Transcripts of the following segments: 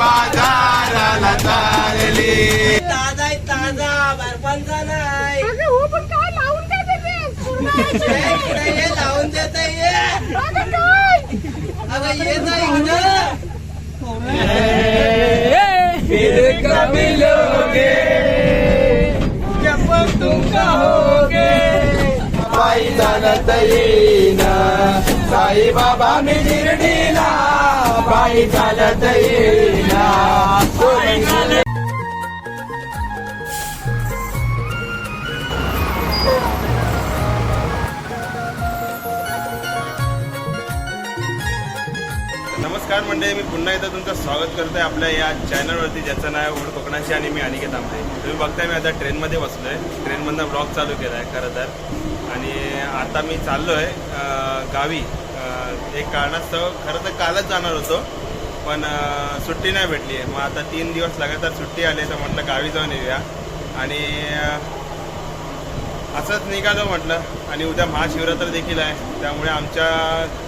बाजाराला चालली. ताजा ताजा. बर्फांचा नाही हो पण काय लावून देते ये लावून देत ये. अगं काय? अगं ये ना इकडं. पायी चालत येईना साई बाबा मी निर्णीला बाई चालत येईला. नमस्कार मंडळी मी पुन्हा एकदा तुमचं स्वागत करतोय आपल्या या चॅनलवरती ज्याचं नाव आहे ओढ कोकणाची आणि मी अनिकेत आंबे तुम्ही बघताय मी आता ट्रेनमध्ये बसलो आहे ट्रेनमधनं ब्लॉग चालू केला आहे खरं तर. आणि आता मी चाललो आहे गावी. एक कारणास्तव खरं तर कालच जाणार होतो पण सुट्टी नाही भेटली. आहे मग आता तीन दिवस लगातार सुट्टी आली तर म्हटलं गावी जाऊन येऊया. आणि असंच निघालो म्हटलं. आणि उद्या महाशिवरात्र देखील आहे त्यामुळे आमच्या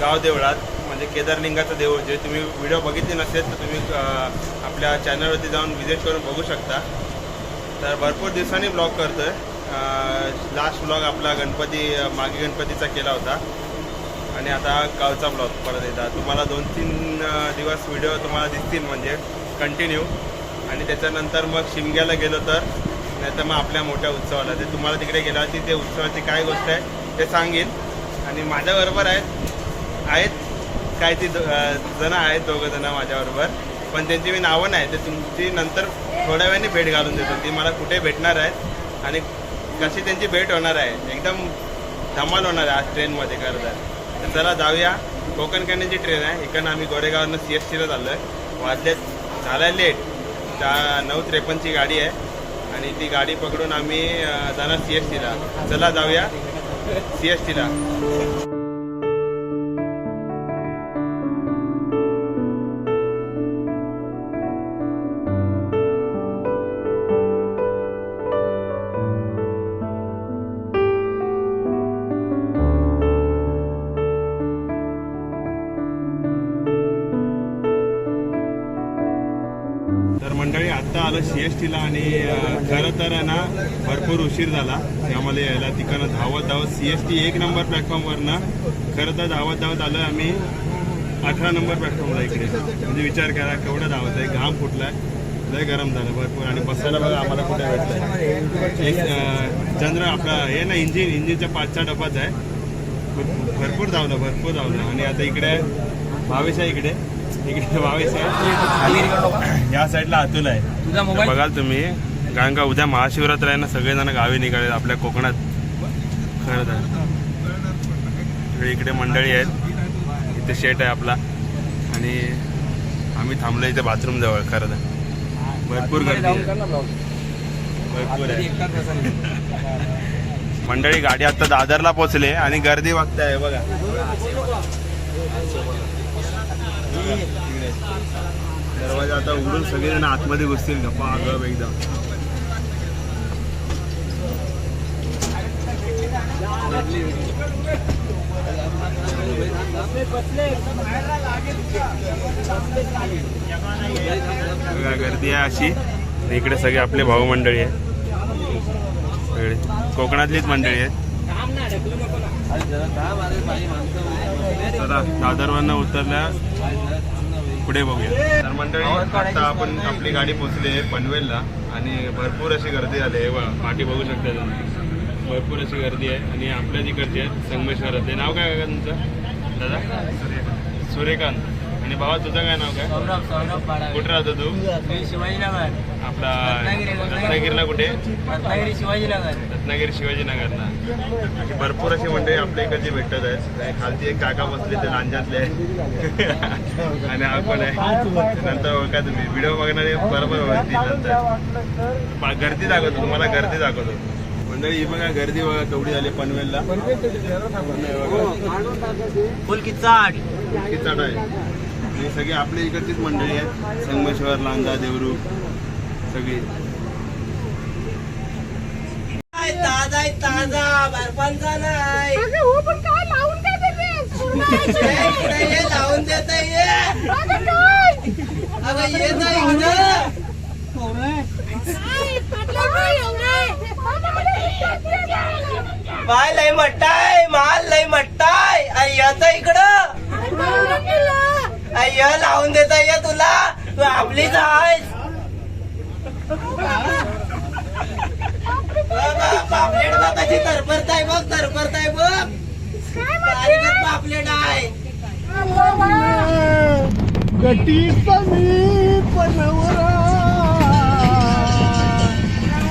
गाव देवळात म्हणजे केदारलिंगाचं देऊळ जे तुम्ही व्हिडिओ बघितले नसेल तर तुम्ही आपल्या चॅनलवरती जाऊन व्हिजिट करून बघू शकता. तर भरपूर दिवसांनी ब्लॉग करतोय. लास्ट ब्लॉग आपला गणपती मागे गणपतीचा केला होता. आणि आता गावचा ब्लॉग परत येतात तुम्हाला दोन तीन दिवस व्हिडिओ तुम्हाला दिसतील म्हणजे कंटिन्यू आणि त्याच्यानंतर मग शिमग्याला गेलो तर नाही तर मग आपल्या मोठ्या उत्सवाला. ते तुम्हाला तिकडे गेला की ते उत्सवाची काय गोष्ट आहे ते सांगेन. आणि माझ्याबरोबर आहेत आहेत काय ती दो- जण आहेत दोघं जण माझ्याबरोबर. पण त्यांची मी नावं नाही ते तुमची नंतर थोड्या वेळाने भेट घालून देतो. ती मला कुठे भेटणार आहेत आणि कशी त्यांची भेट होणार आहे. एकदम धमाल होणार आहे आज ट्रेनमध्ये खरं तर चला जाऊया. कोकण कन्याची ट्रेन आहे. इकडनं आम्ही गोरेगावनं सी एस टीला चाललो आहे वाजले झाला लेट त्या नऊ त्रेपन्नची गाडी आहे. आणि ती गाडी पकडून आम्ही जाणार सी एस टीला चला जाऊया. सी एस टीला भरपूर उशीर झाला. आम्हाला यायला तिकडनं धावत धावत सी एस टी एक नंबर प्लॅटफॉर्मवरनं खरं तर धावत धावत आलो आम्ही. अठरा नंबर प्लॅटफॉर्मला इकडे. म्हणजे विचार करा केवढं धावत आहे घाम फुटलाय. लय गरम झालं भरपूर. आणि बसायला बघा आम्हाला कुठे भेटलं एक चंद्र आपला हे ना इंजिन इंजिनच्या पाचचा डबाच आहे. भर- भरपूर धावलं भरपूर धावलं. आणि आता इकडे भावेश आहे इकडे. इकडे भावेश आहे. या साईडला अतुल आहे. बघाल तुम्ही. कारण का उद्या महाशिवरात्र आहे ना सगळेजण गावी निघाले आपल्या कोकणात. खरं तर. इकडे मंडळी आहेत. इथे शेट आहे आपला. आणि आम्ही थांबलो इथे बाथरूम जवळ खरं तर. भरपूर गर्दी भरपूर आहे. मंडळी गाडी आता दादरला पोचले आणि गर्दी बघताय बघा. दरवाजा आता उघडून सगळेजण आतमध्ये घुसतील. गप्पा आग एकदम गर्दी आहे अशी. इकडे सगळे आपले भाऊ मंडळी आहेत. सगळे. कोकणातलीच मंडळी आहेत. चला दादरवरनं उतरल्या. पुढे बघूया. तर मंडळी आता आपण आपली गाडी पोहोचली आहे पनवेलला. आणि भरपूर अशी गर्दी झाली आहे. बघा पाठी बघू शकता तुम्ही. भरपूर अशी गर्दी आहे. आणि आपल्या तिकडची आहेत संगमेश्वर ते नाव काय का तुमचं? दादा? सूर्यकांत. आणि भावा तुझं काय नाव काय? सौरभ सौरभ कुठे राहतो तू? मी शिवाजीनगर. आपला रत्नागिरी, रत्नागिरी. रत्नागिरीला कुठे? रत्नागिरी शिवाजीनगर. रत्नागिरी शिवाजीनगरला. भरपूर अशी मंडळी आपल्या इकडची भेटत आहेत. आणि खालची एक काका बसले ते लांजातले. आहे. आणि हा पण आहे. नंतर बघा तुम्ही. व्हिडिओ बघणारे बरोबर ओळखतील नंतर पा- गर्दी दाखवतो तुम्हाला गर्दी दाखवतो. मंडळी ही बघा गर्दी बघा केवढी झाली पनवेलला. फुल किचाट इतकी चढ आहे. आणि सगळी आपल्या इकडचीच मंडळी आहेत. संगमेश्वर लांजा देवरू सगळी. ताजा आहे ताजा. बर्फांचा नाही हो पण काय लावून काय देते ये. लावून माल लय मट्टाय माल लय मट्टाय. अय्याचा इकडं. अय्या लावून देता ये तुला. तू आपलीच आहेस. पापलेट बघ कशी तरफरताय बघ तरफरताय बघ. पापलेट आहे. गटी समी पनवरा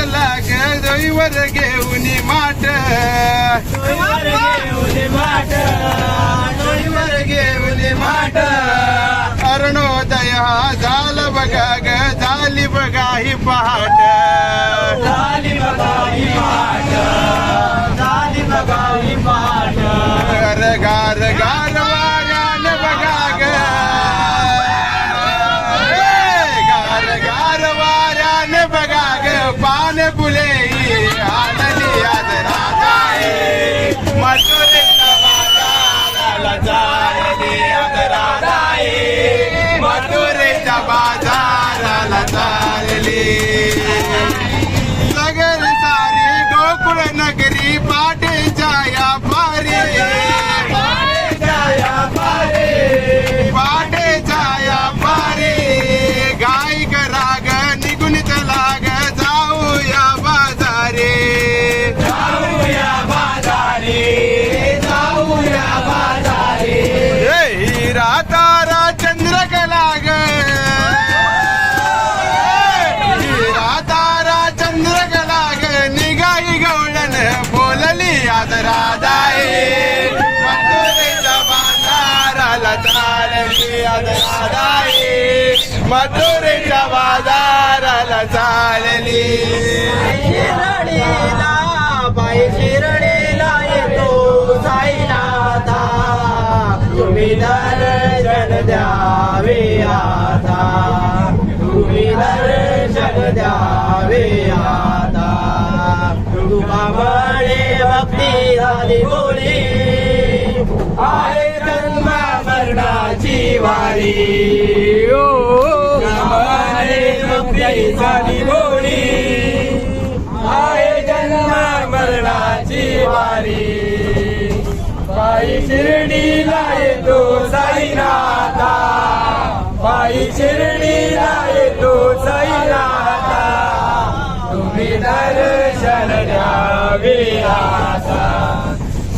करुणीच लाग दैवर घेऊन माट. दैवर घेऊन माट. अरुणोदय हा झाला बघा ग झाली बघा ही पहाट. गार गार गार राधाई मथुरेच्या मथुरेच्या बाजाराला चालली. शिरडीला बाई शिरडीला येतो साईनाथा. तुम्ही दर्शन द्यावे आता. तुम्ही दर्शन द्यावे आता. तुकामुळे भक्ती झाली बोली. आहे जन्मा मरणा वारी. भक्ती झाली गोळी आहे जन्म मरणाची वारी. पायी शिर्डीला येतो साईनाथा. पायी शिर्डीला येतो साईनाथा. तुम्ही दर्शन द्यावे आता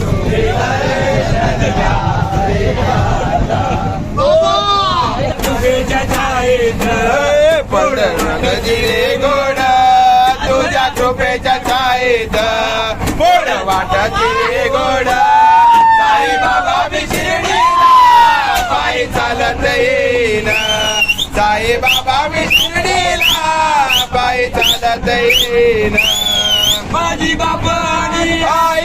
तुम्ही दर्शन द्यावे पंढरगदिरे गोड तुझ्या कृपेच्या छायेत. गोड दिले गोड साई बाबा शिर्डीला पायी चालत येईन. साई बाबा शिर्डीला पायी चालत येईन. माझी बाबा आई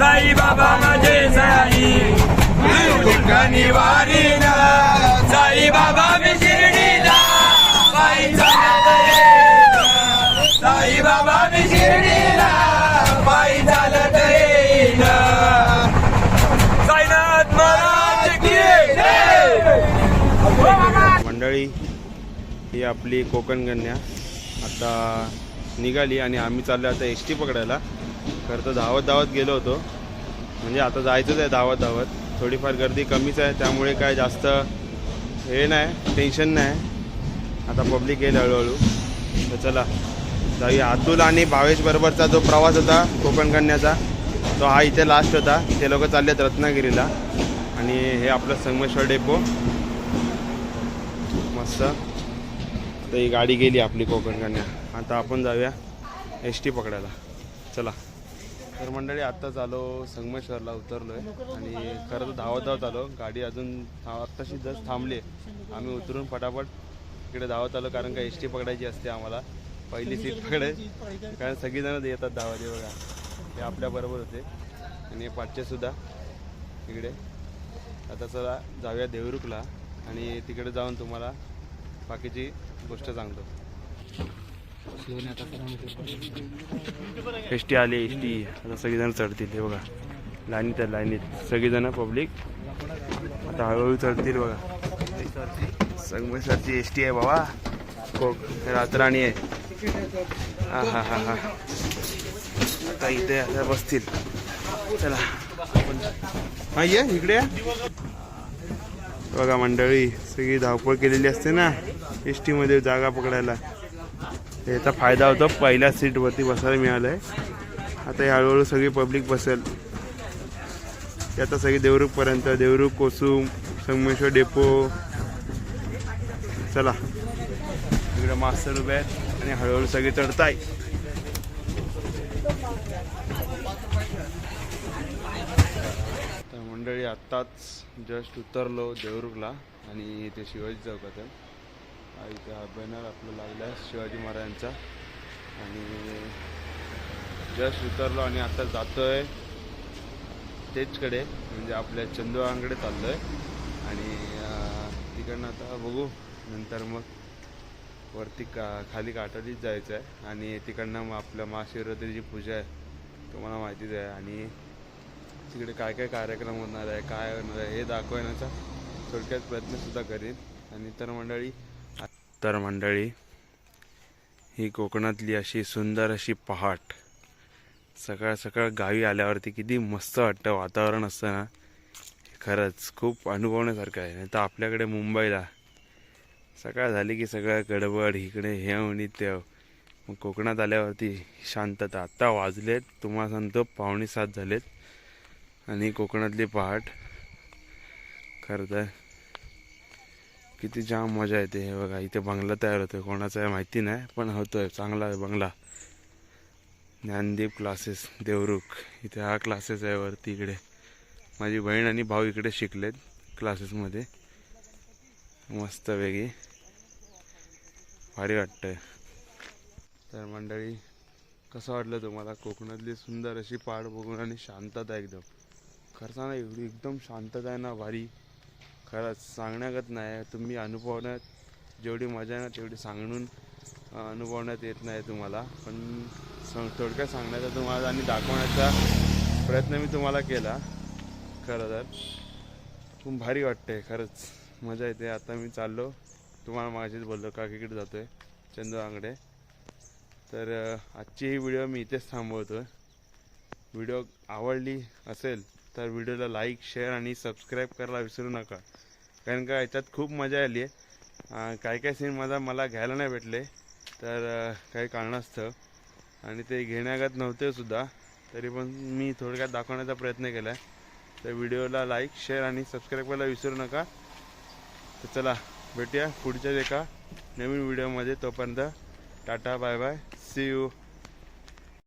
साई बाबा माझे साई ठिकाणी दुःख साई बाबा मी शिर्डीला पायी चालत साई बाबा मी शिर्डीला पायी चालत येईना साईनाथ महाराज की जय मंडळी ही आपली कोकण कन्या. आता निघाली आणि आम्ही चाललो आता एस टी पकडायला. खरं तर धावत धावत गेलो होतो. म्हणजे आता जायचंच आहे धावत धावत. थोडीफार गर्दी कमीच आहे त्यामुळे काय जास्त हे नाही टेन्शन नाही. आता पब्लिक येईल हळूहळू. तर चला जाऊया. अतुल आणि भावेश बरोबरचा जो प्रवास होता कोकण करण्याचा तो हा इथे लास्ट होता. ते लोक आहेत रत्नागिरीला. आणि हे आपलं संगमेश्वर डेपो मस्त. तर ही गाडी गेली आपली कोकण करण्या आता आपण जाऊया एस टी पकडायला. चला. तर मंडळी आत्ताच आलो संगमेश्वरला उतरलो आहे आणि खरं तर धावत धावत आलो. गाडी अजून था- आत्ताशी जस्ट थांबली. आम्ही उतरून फटाफट इकडे धावत आलो कारण का एस टी पकडायची असते आम्हाला. पहिली सीट पकडायची कारण सगळीजणं येतात धावत बघा. ते आपल्याबरोबर होते. आणि हे सुद्धा इकडे. आता चला जाऊया देवरुखला. आणि तिकडे जाऊन तुम्हाला बाकीची गोष्ट सांगतो. एस टी आली एस टी आता सगळेजण चढतील हे बघा. लाईनीत आहे लाईनीत. सगळेजण पब्लिक आता हळूहळू चढतील बघा. संगमेश्वरची एस टी आहे बाबा. कोक रातराणी आहे. हा हा हा हा. आता इथे आता बसतील. चला. हा ये इकडे. बघा मंडळी सगळी धावपळ केलेली असते ना? एस टीमध्ये जागा पकडायला. याचा फायदा होतो. पहिल्या सीटवरती बसायला मिळालं आहे आता हे हळूहळू सगळी पब्लिक बसेल. आता सगळी देवरुखपर्यंत देवरूख कोसुम संगमेश्वर डेपो. चला. इकडे मास्तर उभे आहेत आणि हळूहळू सगळे चढताय तर मंडळी आत्ताच जस्ट उतरलो देवरुखला आणि इथे शिवाजी चौकात आहे हा इथे हा बॅनर आपलं लागला आहे शिवाजी महाराजांचा. आणि जस्ट उतरलो आणि आता जातोय तेचकडे म्हणजे आपल्या चंदुआंकडे चाललो आहे आणि तिकडनं आता बघू नंतर मग वरती का खाली काटाडीत जायचं आहे. आणि तिकडनं मग आपल्या महाशिवरात्रीची पूजा आहे तुम्हाला माहितीच आहे. आणि तिकडे काय काय कार्यक्रम होणार आहे काय होणार आहे हे दाखवण्याचा थोडक्यात प्रयत्नसुद्धा करीन. आणि तर मंडळी तर मंडळी ही कोकणातली अशी सुंदर अशी पहाट. सकाळ सकाळ गावी आल्यावरती किती मस्त वाटतं वातावरण असतं ना. खरंच खूप अनुभवण्यासारखं आहे. नाही तर आपल्याकडे मुंबईला सकाळ झाली की सगळं गडबड इकडे हे आणि ते. मग कोकणात आल्यावरती शांतता. आत्ता वाजलेत तुम्हाला सांगतो पावणे सात झालेत. आणि कोकणातली पहाट खरं तर किती जाम मजा येते हे बघा. इथे बंगला तयार होतोय. कोणाचा आहे माहिती नाही पण होतोय. चांगला आहे बंगला. ज्ञानदीप क्लासेस देवरुख. इथे हा क्लासेस आहे वरती इकडे. माझी बहीण आणि भाऊ इकडे शिकलेत क्लासेसमध्ये मस्त वेगळी भारी वाटतंय. तर मंडळी कसं वाटलं तुम्हाला? कोकणातली सुंदर अशी पहाड बघून आणि शांतता एकदम. खरं सांगा एवढी एकदम शांतता आहे ना भारी. खरंच सांगण्यागत नाही. तुम्ही अनुभवण्यात जेवढी मजा आहे ना तेवढी सांगून अनुभवण्यात येत नाही तुम्हाला. पण सांग थोडक्यात सांगण्याचा तुम्हाला आणि दाखवण्याचा प्रयत्न मी तुम्हाला केला. खरं तर. खूप भारी वाटते खरंच. मजा येते. आता मी चाललो. तुम्हाला माझीच बोललो काकीकडे आहे चंदू आंगडे तर आजची ही व्हिडिओ मी इथेच थांबवतो व्हिडिओ आवडली असेल तर व्हिडिओला लाईक शेअर आणि सबस्क्राईब करायला विसरू नका. कारण का याच्यात खूप मजा आली आहे. काही काही सीन माझा मला घ्यायला नाही भेटले तर काही कारणास्तव. आणि ते घेण्यागत नव्हते सुद्धा तरी पण मी थोडक्यात दाखवण्याचा प्रयत्न केला आहे तर व्हिडिओला लाईक शेअर आणि सबस्क्राईब करायला विसरू नका. तर चला भेटूया पुढच्या एका नवीन व्हिडिओमध्ये. तोपर्यंत Tata bye bye. See you